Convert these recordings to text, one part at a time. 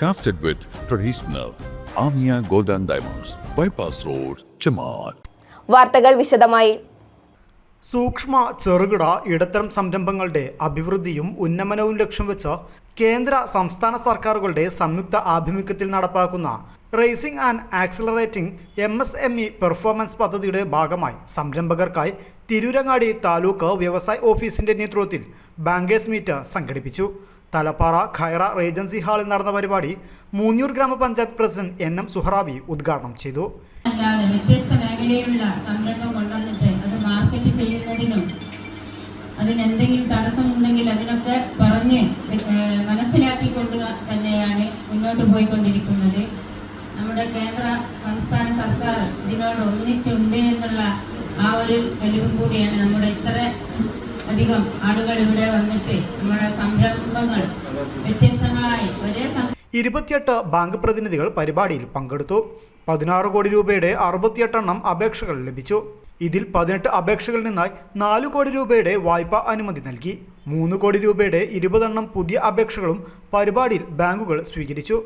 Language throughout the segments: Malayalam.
Crafted with traditional Amia Golden Diamonds, Bypass Road, Chamar. വാർത്തകൾ വിശദമായി സൂക്ഷ്മ ചെറുകിട ഇടത്തരം സംരംഭങ്ങളുടെ അഭിവൃദ്ധിയും ഉന്നമനവും ലക്ഷ്യം വെച്ച് കേന്ദ്ര സംസ്ഥാന സർക്കാരുകളുടെ സംയുക്ത ആഭിമുഖ്യത്തിൽ നടപ്പാക്കുന്ന raising and accelerating M S M E performance പദ്ധതിയുടെ ഭാഗമായി സംരംഭകർക്കായി തിരൂരങ്ങാടി താലൂക്ക് വ്യവസായ ഓഫീസിന്റെ നേതൃത്വത്തിൽ ബാങ്കേഴ്സ് മീറ്റ് സംഘടിപ്പിച്ചു തലപ്പാറ ഖൈറ റേജൻസി ഹാളിൽ നടന്ന പരിപാടി മൂന്നൂർ ഗ്രാമപഞ്ചായത്ത് പ്രസിഡന്റ് എൻ എം സുഹറാബി ഉദ്ഘാടനം ചെയ്തു. അല്ലാതെ വ്യത്യസ്ത മേഖലയിലുള്ള സംരംഭം കൊണ്ടുവന്നിട്ട് അത് മാർക്കറ്റ് ചെയ്യുന്നതിനും അതിനെന്തെങ്കിലും തടസ്സമുണ്ടെങ്കിൽ അതിനൊക്കെ പറഞ്ഞ് മനസ്സിലാക്കിക്കൊണ്ട് തന്നെയാണ് മുന്നോട്ട് പോയിക്കൊണ്ടിരിക്കുന്നത്. നമ്മുടെ കേന്ദ്ര സംസ്ഥാന സർക്കാർ ഇതിനോട് ഒന്നിച്ചുണ്ട് എന്നുള്ള ആ ഒരു കഴിവും കൂടിയാണ് നമ്മുടെ ഇത്ര അധികം ആളുകൾ ഇവിടെ വന്നിട്ട് നമ്മുടെ സംരംഭങ്ങൾ വ്യത്യസ്തങ്ങളായി ഒരേ ഇരുപത്തിയെട്ട് ബാങ്ക് പ്രതിനിധികൾ പരിപാടിയിൽ പങ്കെടുത്തു. പതിനാറ് കോടി രൂപയുടെ അറുപത്തിയെട്ടെണ്ണം അപേക്ഷകൾ ലഭിച്ചു. ഇതിൽ പതിനെട്ട് അപേക്ഷകളിൽ നിന്നായി നാല് കോടി രൂപയുടെ വായ്പ അനുമതി നൽകി. മൂന്ന് കോടി രൂപയുടെ ഇരുപതെണ്ണം പുതിയ അപേക്ഷകളും പരിപാടിയിൽ ബാങ്കുകൾ സ്വീകരിച്ചു.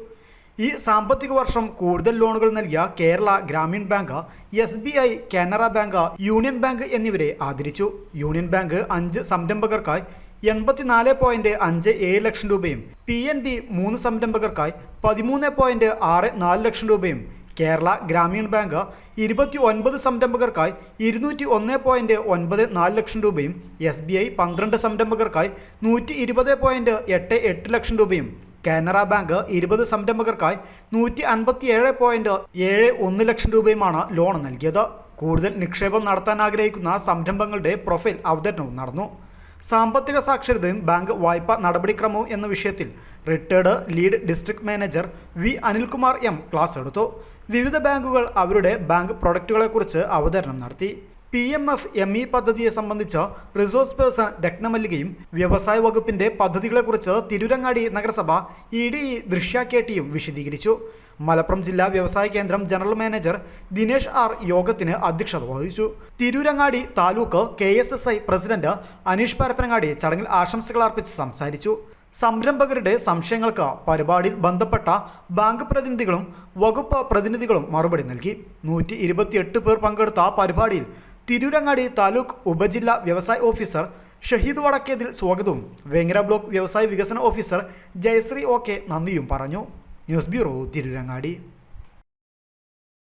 ഈ സാമ്പത്തിക വർഷം കൂടുതൽ ലോണുകൾ നൽകിയ Kerala Grameen bank S B I Canara bank union bank എന്നിവരെ ആദരിച്ചു. യൂണിയൻ ബാങ്ക് അഞ്ച് സംരംഭകർക്കായി എൺപത്തിനാല് പോയിന്റ് അഞ്ച് ഏഴ് ലക്ഷം രൂപയും പി എൻ ബി മൂന്ന് സംരംഭകർക്കായി പതിമൂന്ന് പോയിന്റ് ആറ് നാല് ലക്ഷം രൂപയും കേരള ഗ്രാമീൺ ബാങ്ക് ഇരുപത്തി ഒൻപത് സംരംഭകർക്കായി ഇരുന്നൂറ്റി ഒന്ന് പോയിന്റ് ഒൻപത് നാല് ലക്ഷം രൂപയും എസ് ബി ഐ പന്ത്രണ്ട് സംരംഭകർക്കായി നൂറ്റി ഇരുപത് പോയിന്റ് എട്ട് എട്ട് ലക്ഷം രൂപയും കാനറ ബാങ്ക് ഇരുപത് സംരംഭകർക്കായി നൂറ്റി അൻപത്തി ഏഴ് പോയിന്റ് ഏഴ് ഒന്ന് ലക്ഷം രൂപയുമാണ് ലോൺ നൽകിയത്. കൂടുതൽ നിക്ഷേപം നടത്താൻ ആഗ്രഹിക്കുന്ന സംരംഭങ്ങളുടെ പ്രൊഫൈൽ അവതരണവും നടന്നു. സാമ്പത്തിക സാക്ഷരതയും ബാങ്ക് വായ്പാ നടപടിക്രമവും എന്ന വിഷയത്തിൽ retired lead district manager V Anilkumar M class എടുത്തു. വിവിധ ബാങ്കുകൾ അവരുടെ ബാങ്ക് പ്രൊഡക്റ്റുകളെക്കുറിച്ച് അവതരണം നടത്തി. P M F M E പദ്ധതിയെ സംബന്ധിച്ച് റിസോഴ്സ് പേഴ്സൺ രത്നമല്ലികയും വ്യവസായ വകുപ്പിന്റെ പദ്ധതികളെക്കുറിച്ച് തിരുരങ്ങാടി നഗരസഭ E D E Drishya K ടിയും വിശദീകരിച്ചു. മലപ്പുറം ജില്ലാ വ്യവസായ കേന്ദ്രം ജനറൽ മാനേജർ ദിനേഷ് ആർ യോഗത്തിന് അധ്യക്ഷത വഹിച്ചു. Tirurangadi taluk K S S I president Aneesh Parappanangadi ചടങ്ങിൽ ആശംസകൾ അർപ്പിച്ച് സംസാരിച്ചു. സംരംഭകരുടെ സംശയങ്ങൾക്ക് പരിപാടിയിൽ ബന്ധപ്പെട്ട ബാങ്ക് പ്രതിനിധികളും വകുപ്പ് പ്രതിനിധികളും മറുപടി നൽകി. നൂറ്റി ഇരുപത്തിയെട്ട് പേർ പങ്കെടുത്ത പരിപാടിയിൽ തിരൂരങ്ങാടി താലൂക്ക് ഉപജില്ലാ വ്യവസായ ഓഫീസർ ഷഹീദ് വടക്കേതിൽ സ്വാഗതവും. വേങ്ങര ബ്ലോക്ക് വ്യവസായ വികസന ഓഫീസർ ജയശ്രീ ഒ കെ നന്ദിയും പറഞ്ഞു. News bureau Tirurangadi.